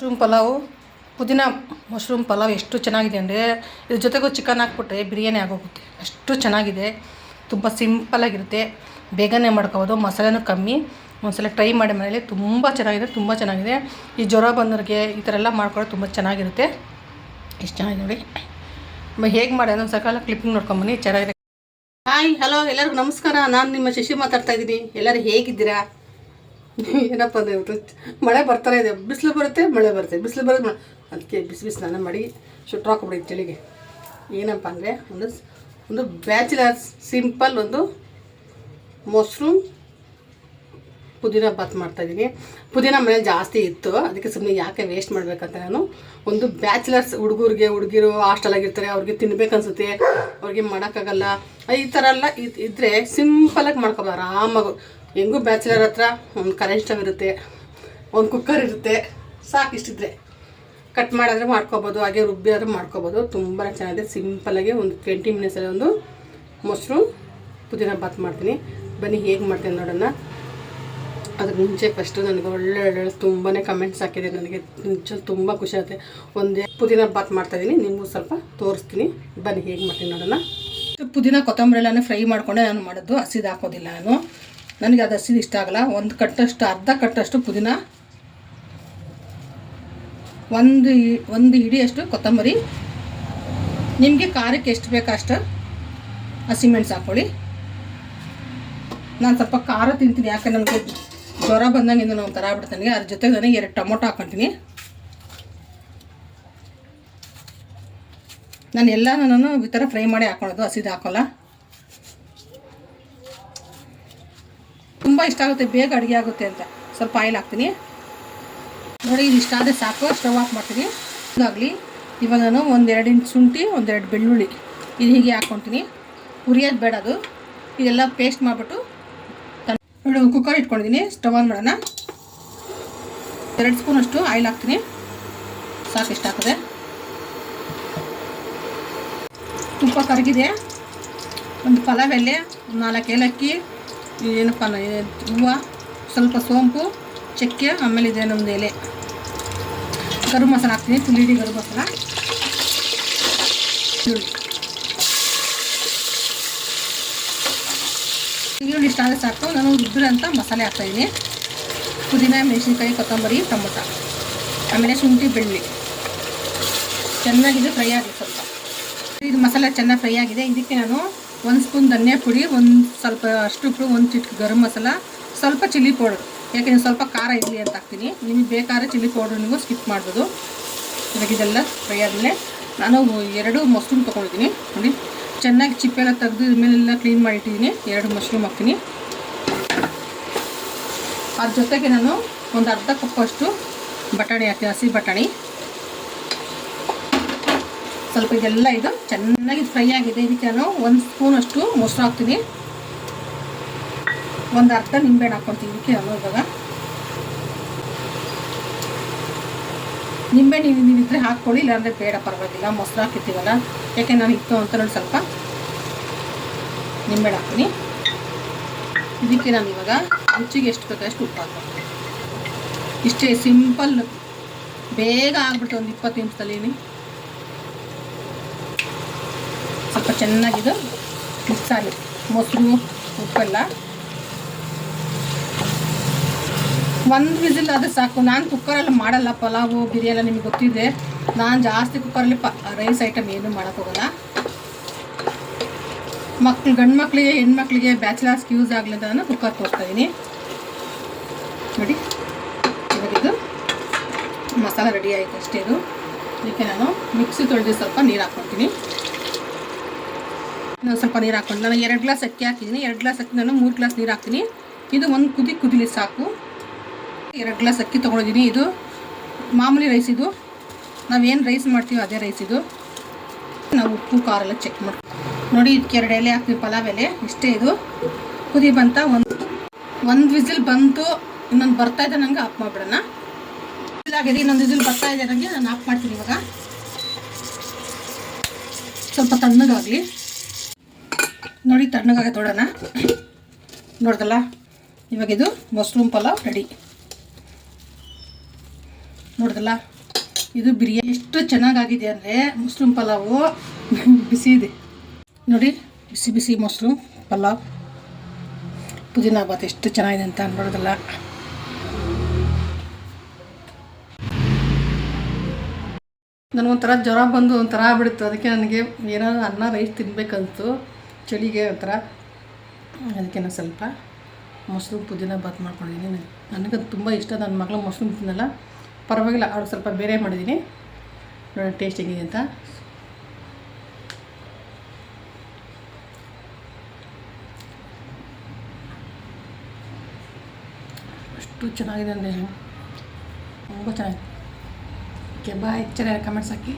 Mushroom pulao ಪುದೀನ mushroom pulao ಎಷ್ಟು ಚೆನ್ನಾಗಿದೆ ಅಂದರೆ ಇದ್ರ ಜೊತೆಗೂ ಚಿಕನ್ ಹಾಕ್ಬಿಟ್ರೆ ಬಿರಿಯಾನಿ ಆಗೋಗುತ್ತೆ. ಅಷ್ಟು ಚೆನ್ನಾಗಿದೆ. ತುಂಬ ಸಿಂಪಲಾಗಿರುತ್ತೆ ಬೇಗನೆ ಮಾಡ್ಕೋಬೋದು. ಮಸಾಲೆನೂ ಕಮ್ಮಿ. ಒಂದ್ಸಲ ಟ್ರೈ ಮಾಡಿ ಮನೇಲಿ ತುಂಬ ಚೆನ್ನಾಗಿದೆ ತುಂಬ ಚೆನ್ನಾಗಿದೆ. ಈ ಜ್ವರ ಬಂದವ್ರಿಗೆ ಈ ಥರ ಎಲ್ಲ ಮಾಡ್ಕೊಳ್ಳೋದು ತುಂಬ ಚೆನ್ನಾಗಿರುತ್ತೆ. ಎಷ್ಟು ಚೆನ್ನಾಗಿದೆ ನೋಡಿ. ಹೇಗೆ ಮಾಡಿ? ಅದೊಂದು ಸಕಾಲ ಕ್ಲಿಪ್ಪಿಂಗ್ ನೋಡ್ಕೊಂಬನ್ನಿ. ಚೆನ್ನಾಗಿದೆ. ಹಾಯ್ ಹಲೋ ಎಲ್ಲರಿಗೂ ನಮಸ್ಕಾರ. ನಾನು ನಿಮ್ಮ ಶಶಿ ಮಾತಾಡ್ತಾ ಇದ್ದೀನಿ. ಎಲ್ಲರೂ ಹೇಗಿದ್ದೀರಾ? ಏನಪ್ಪ ಅಂದರೆ ಮಳೆ ಬರ್ತಾನೆ ಇದೆ. ಬಿಸಿಲು ಬರುತ್ತೆ, ಮಳೆ ಬರುತ್ತೆ. ಬಿಸಿಲು ಮಳೆ ಅದಕ್ಕೆ ಬಿಸಿ ಬಿಸಿ ನಾನು ಮಾಡಿ ಶುಟ್ರ್ ಹಾಕೊಬಿಡಿ ಚಳಿಗೆ. ಏನಪ್ಪ ಅಂದರೆ ಒಂದು ಒಂದು ಬ್ಯಾಚುಲರ್ಸ್ ಸಿಂಪಲ್ ಒಂದು ಮಶ್ರೂಮ್ ಪುದೀನ ಬಾತ್ ಮಾಡ್ತಾಯಿದ್ದೀನಿ ಪುದೀನ ಮನೇಲಿ ಜಾಸ್ತಿ ಇತ್ತು. ಅದಕ್ಕೆ ಸುಮ್ಮನೆ ಯಾಕೆ ವೇಸ್ಟ್ ಮಾಡಬೇಕಂತ ನಾನು ಒಂದು ಬ್ಯಾಚುಲರ್ಸ್ ಹುಡುಗರಿಗೆ ಹುಡುಗಿರು ಹಾಸ್ಟೆಲಾಗಿರ್ತಾರೆ ಅವ್ರಿಗೆ ತಿನ್ಬೇಕನ್ಸುತ್ತೆ ಅವ್ರಿಗೆ ಮಾಡೋಕ್ಕಾಗಲ್ಲ. ಈ ಥರ ಎಲ್ಲ ಇದ್ ಇದ್ದರೆ ಸಿಂಪಲಾಗಿ ಮಾಡ್ಕೊಬೋದು, ಆರಾಮಾಗಿ. ಹೆಂಗೂ ಬ್ಯಾಚುಲರ್ ಹತ್ರ ಒಂದು ಕರೆಂಟ್ ಸ್ಟವ್ ಇರುತ್ತೆ, ಒಂದು ಕುಕ್ಕರ್ ಇರುತ್ತೆ ಸಾಕು ಇಷ್ಟಿದ್ರೆ ಕಟ್ ಮಾಡಿದ್ರೆ ಮಾಡ್ಕೊಬೋದು, ಹಾಗೆ ರುಬ್ಬಿ ಆದರೂ ಮಾಡ್ಕೊಬೋದು. ತುಂಬ ಚೆನ್ನಾಗಿದೆ. ಸಿಂಪಲಾಗಿ ಒಂದು ಟ್ವೆಂಟಿ ಮಿನಿಟ್ಸಲ್ಲಿ ಒಂದು ಮೊಸರು ಪುದೀನ ಬಾತ್ ಮಾಡ್ತೀನಿ. ಬನ್ನಿ ಹೇಗೆ ಮಾಡ್ತೀನಿ ನೋಡೋಣ. ಅದಕ್ಕೆ ಮುಂಚೆ ಫಸ್ಟು ನನಗೆ ಒಳ್ಳೆ ಒಳ್ಳೆ ತುಂಬಾ ಕಮೆಂಟ್ಸ್ ಹಾಕಿದೆ. ನನಗೆ ನಿಜ ತುಂಬ ಖುಷಿ ಆಗುತ್ತೆ. ಒಂದೇ ಪುದೀನ ಬಾತ್ ಮಾಡ್ತಾಯಿದ್ದೀನಿ ನಿಮಗೂ ಸ್ವಲ್ಪ ತೋರಿಸ್ತೀನಿ. ಬನ್ನಿ, ಹೇಗೆ ಮಾಡ್ತೀನಿ ನೋಡೋಣ. ಪುದೀನ ಕೊತ್ತಂಬರಿ ಫ್ರೈ ಮಾಡ್ಕೊಂಡೆ. ನಾನು ಮಾಡೋದು ಹಸಿದು ಹಾಕೋದಿಲ್ಲ ನಾನು. ನನಗೆ ಅದು ಹಸಿದು ಇಷ್ಟ ಆಗಲ್ಲ. ಒಂದು ಕಟ್ಟಷ್ಟು, ಅರ್ಧ ಕಟ್ಟಷ್ಟು ಪುದೀನ. ಒಂದು ಒಂದು ಹಿಡಿಯಷ್ಟು ಕೊತ್ತಂಬರಿ. ನಿಮಗೆ ಖಾರಕ್ಕೆ ಎಷ್ಟು ಬೇಕೋ ಅಷ್ಟು ಹಸಿಮೆಣ್ಸು ಹಾಕ್ಕೊಳ್ಳಿ ನಾನು ಸ್ವಲ್ಪ ಖಾರ ತಿಂತೀನಿ. ಯಾಕೆ ನನಗೆ ಜ್ವರ ಬಂದಂಗೆ ನಾವು ಥರ ಆಗ್ಬಿಡ್ತಾನೆ ಅದ್ರ ಜೊತೆಗೆ ನನಗೆ ಎರಡು ಟೊಮೊಟೊ ಹಾಕೊಂತೀನಿ. ನಾನು ಎಲ್ಲ ನಾನು ಈ ಥರ ಫ್ರೈ ಮಾಡಿ ಹಾಕೊಳ್ಳೋದು ಹಸಿದು ಹಾಕೋಲ್ಲ. ತುಂಬ ಇಷ್ಟ ಆಗುತ್ತೆ, ಬೇಗ ಅಡುಗೆ ಆಗುತ್ತೆ ಅಂತ. ಸ್ವಲ್ಪ ಆಯಿಲ್ ಹಾಕ್ತೀನಿ. ನೋಡಿ, ಇದು ಇಷ್ಟ ಆದರೆ ಸಾಕು, ಸ್ಟವ್ ಆಫ್ ಮಾಡ್ತೀನಿ. ಇದಾಗಲಿ ಇವಾಗ ನಾನು ಒಂದೆರಡು ಇಂಚ್ ಶುಂಠಿ, ಒಂದೆರಡು ಬೆಳ್ಳುಳ್ಳಿ. ಇದು ಹೀಗೆ ಹಾಕ್ಕೊತೀನಿ ಹುರಿಯೋದು ಬೇಡ ಅದು. ಇದೆಲ್ಲ ಪೇಸ್ಟ್ ಮಾಡಿಬಿಟ್ಟು ಒಂದು ಕುಕ್ಕರ್ ಇಟ್ಕೊಂಡಿದ್ದೀನಿ ಸ್ಟವ್ ಆನ್ ಮಾಡೋಣ. ಎರಡು ಸ್ಪೂನಷ್ಟು ಆಯಿಲ್ ಹಾಕ್ತೀನಿ. ಸಾಕು, ಇಷ್ಟ ಆಗ್ತದೆ. ತುಪ್ಪ ಕರಗಿದೆ. ಒಂದು ಪಲಾವ್ ಎಲೆ ನಾಲ್ಕು ಏಲಕ್ಕಿ, ಏನಪ್ಪ ಹೂವು, ಸ್ವಲ್ಪ ಸೋಂಪು, ಚಕ್ಕೆ, ಆಮೇಲೆ ಇದೆ ನಮ್ಮದು ಎಲೆ. ಗರು ಮಸಾಲ ಹಾಕ್ತೀನಿ ತುಳಿಡಿ ಗರು ಮಸಾಲ. ಈರುಳ್ಳಿ ಈರುಳ್ಳಿ ಇಷ್ಟ ಆದರೆ ಸಾಕು. ನಾನು ರುಬ್ಬಿರೋಂಥ ಮಸಾಲೆ ಹಾಕ್ತಾಯಿದ್ದೀನಿ ಪುದೀನ, ಮೆಣಸಿನ್ಕಾಯಿ, ಕೊತ್ತಂಬರಿ, ಟೊಮೊಟೊ. ಆಮೇಲೆ ಶುಂಠಿ ಬೆಳ್ಳಿ ಚೆನ್ನಾಗಿದೆ ಫ್ರೈ ಆಗಲಿ ಸ್ವಲ್ಪ. ಇದು ಮಸಾಲೆ ಚೆನ್ನಾಗಿ ಫ್ರೈ ಆಗಿದೆ. ಇದಕ್ಕೆ ನಾನು ಒಂದು ಸ್ಪೂನ್ ಧನ್ಯ ಪುಡಿ, ಒಂದು ಸ್ವಲ್ಪ ಅಷ್ಟು ಉಪ್ಪು, ಒಂದು ಚಿಟ್ಕಿ ಗರಂ ಮಸಾಲ, ಸ್ವಲ್ಪ ಚಿಲ್ಲಿ ಪೌಡರ್. ಯಾಕೆಂದ್ರೆ ಸ್ವಲ್ಪ ಖಾರ ಇರಲಿ ಅಂತ ಹಾಕ್ತೀನಿ. ನಿಮಗೆ ಬೇಕಾದ್ರೆ ಚಿಲ್ಲಿ ಪೌಡರ್ ನೀವು ಸ್ಕಿಪ್ ಮಾಡ್ಬೋದು. ಇವಾಗ ಇದೆಲ್ಲ ಫ್ರೈ ಆದಮೇಲೆ ನಾನು ಎರಡು ಮೊಸರು ತೊಗೊಂಡಿದ್ದೀನಿ. ನೋಡಿ. ಚೆನ್ನಾಗಿ ಚಿಪ್ಪೆಲ್ಲ ತೆಗೆದು ಇದ್ಮೇಲೆಲ್ಲ ಕ್ಲೀನ್ ಮಾಡಿಟ್ಟಿದ್ದೀನಿ. ಎರಡು ಮಶ್ರೂಮ್ ಹಾಕ್ತೀನಿ. ಅದ್ರ ಜೊತೆಗೆ ನಾನು ಒಂದು ಅರ್ಧ ಕಪ್ಪಷ್ಟು ಬಟಾಣಿ ಹಾಕ್ತೀನಿ, ಹಸಿ ಬಟಾಣಿ. ಸ್ವಲ್ಪ ಇದೆಲ್ಲ ಇದು ಚೆನ್ನಾಗಿ ಫ್ರೈ ಆಗಿದೆ. ಇದಕ್ಕೆ ನಾನು ಒಂದು ಸ್ಪೂನಷ್ಟು ಮೊಸರು ಹಾಕ್ತೀನಿ. ಒಂದು ಅರ್ಧ ನಿಂಬೆಹಣ್ಣು ಹಾಕ್ಕೊಳ್ತೀನಿ ಇದಕ್ಕೆ ನಾನು ಇವಾಗ. ನಿಂಬೆಹಣ್ಣು ನೀವು ನೀವಿದ್ರೆ ಹಾಕ್ಕೊಳ್ಳಿ, ಇಲ್ಲಾಂದರೆ ಬೇಡ, ಪರವಾಗಿಲ್ಲ ಮೊಸರು ಹಾಕಿರ್ತೀವಲ್ಲ, ಯಾಕೆ ನಾನು ಇತ್ತು ಅಂತ ನೋಡಿ ಸ್ವಲ್ಪ ನಿಂಬೆ ಹಾಕ್ತೀನಿ. ಇದಕ್ಕೆ ನಾನು ಇವಾಗ ರುಚಿಗೆ ಎಷ್ಟು ಬೇಕೋ ಅಷ್ಟು ಉಪ್ಪು ಹಾಕ್ತೀನಿ. ಇಷ್ಟೇ ಸಿಂಪಲ್, ಬೇಗ ಆಗ್ಬಿಡ್ತು ಒಂದು ಇಪ್ಪತ್ತು ನಿಮಿಷದಲ್ಲಿ ಸ್ವಲ್ಪ ಚೆನ್ನಾಗಿದು ಮಿಕ್ಸ್ ಆಗಿ, ಮೊಸರು, ಉಪ್ಪೆಲ್ಲ. ಒಂದು ವಿಸಿಲ್ ಅದು ಸಾಕು. ನಾನು ಕುಕ್ಕರಲ್ಲಿ ಮಾಡಲ್ಲ, ಪಲಾವು, ಬಿರಿಯಾನಿ ನಿಮಗೆ ಗೊತ್ತಿದೆ ನಾನು ಜಾಸ್ತಿ ಕುಕ್ಕರಲ್ಲಿ ಪ ರೈಸ್ ಐಟಮ್ ಏನೂ ಮಾಡೋಕ್ಕೋಗಲ್ಲ ಮಕ್ಳು, ಗಂಡು ಮಕ್ಕಳಿಗೆ ಹೆಣ್ಮಕ್ಳಿಗೆ ಬ್ಯಾಚುಲರ್ಸ್ಗೆ ಯೂಸ್ ಆಗಲಿಲ್ಲ ನಾನು ಕುಕ್ಕರ್ ತೋರ್ತಾಯಿದ್ದೀನಿ ನೋಡಿ ಇವಾಗಿದ್ದು ಮಸಾಲ ರೆಡಿ ಆಯಿತು ಅಷ್ಟೇ ಇದು. ಇದಕ್ಕೆ ನಾನು ಮಿಕ್ಸಿ ತೊಳೆದು ಸ್ವಲ್ಪ ನೀರು ಹಾಕ್ಕೊಳ್ತೀನಿ ನಾನು ಸ್ವಲ್ಪ ನೀರು ಹಾಕ್ಕೊಂಡು ನಾನು ಎರಡು ಗ್ಲಾಸ್ ಅಕ್ಕಿ ಹಾಕಿದ್ದೀನಿ. ಎರಡು ಗ್ಲಾಸ್ ಅಕ್ಕಿ ನಾನು ಮೂರು ಗ್ಲಾಸ್ ನೀರು ಹಾಕ್ತೀನಿ. ಇದು ಒಂದು ಕುದಿ ಕುದಿಲಿ ಸಾಕು. ಎರಡು ಗ್ಲಾಸ್ ಅಕ್ಕಿ ತೊಗೊಂಡಿದ್ದೀನಿ. ಇದು ಮಾಮೂಲಿ ರೈಸ್ ಇದು. ನಾವೇನು ರೈಸ್ ಮಾಡ್ತೀವೋ ಅದೇ ರೈಸ್ ಇದು. ನಾವು ಉಪ್ಪು, ಖಾರ ಎಲ್ಲ ಚೆಕ್ ಮಾಡಿ ನೋಡಿ ಇದಕ್ಕೆ ಎರಡು ಎಲೆ ಹಾಕ್ತೀವಿ, ಪಲಾವ್ ಎಲೆ. ಇಷ್ಟೇ ಇದು. ಕುದಿ ಬಂತ ಒಂದು ಒಂದು ವಿಸಿಲ್ ಬಂತು, ಇನ್ನೊಂದು ಬರ್ತಾ ಇದೆ ನನಗೆ ಆಫ್ ಮಾಡಿಬಿಡೋಣ. ಆಗಿದೆ, ಇನ್ನೊಂದು ವಿಸಿಲ್ ಬರ್ತಾ ಇದೆ ನನಗೆ ನಾನು ಆಫ್ ಮಾಡ್ತೀನಿ ಇವಾಗ. ಸ್ವಲ್ಪ ತಣ್ಣಗಾಗಲಿ. ನೋಡಿ ತಣ್ಣಗಾಗ ತೊಡೋಣ ನೋಡ್ದಲ್ಲ? ಇವಾಗ ಇದು ಮಶ್ರೂಮ್ ಪಲಾವ್ ರೆಡಿ ನೋಡಿದಲ್ಲ ಇದು ಬಿರಿಯಾನಿ ಎಷ್ಟು ಚೆನ್ನಾಗಾಗಿದೆ ಅಂದರೆ ಮಶ್ರೂಮ್ ಪಲಾವು ಬಿಸಿ ಇದೆ. ನೋಡಿ, ಬಿಸಿ ಬಿಸಿ ಮೊಸರು ಪಲಾವ್. ಪುದೀನ ಬಾತ್ ಎಷ್ಟು ಚೆನ್ನಾಗಿದೆ ಅಂತ ನೋಡೋದಲ್ಲ ನನಗೊಂಥರ ಜ್ವರ ಬಂದು ಒಂಥರ ಆಗ್ಬಿಡ್ತು. ಅದಕ್ಕೆ ನನಗೆ ಏನಾದ್ರು ಅನ್ನ, ರೈಸ್ ತಿನ್ನಬೇಕಂತು ಚಳಿಗೆ ಒಂಥರ. ಅದಕ್ಕೆ ನಾನು ಸ್ವಲ್ಪ ಮೊಸರು ಪುದೀನ ಬಾತ್ ಮಾಡ್ಕೊಂಡಿದ್ದೀನಿ. ನನಗದು ತುಂಬ ಇಷ್ಟ. ನನ್ನ ಮಗಳು ಮೊಸರು ತಿನ್ನಲ್ಲ ಪರವಾಗಿಲ್ಲ, ಅವ್ರು ಸ್ವಲ್ಪ ಬೇರೆ ಮಾಡಿದ್ದೀನಿ ನೋಡೋಣ ಟೇಸ್ಟ್ ಹೆಂಗಿದೆ ಅಂತ. ಅಷ್ಟು ಚೆನ್ನಾಗಿದೆ ಅಂದರೆ ತುಂಬ ಚೆನ್ನಾಗಿದೆ. ಓಕೆ ಬಾಯ್ ಚೆನ್ನಾಗಿ ಕಮೆಂಟ್ಸ್ ಹಾಕಿ.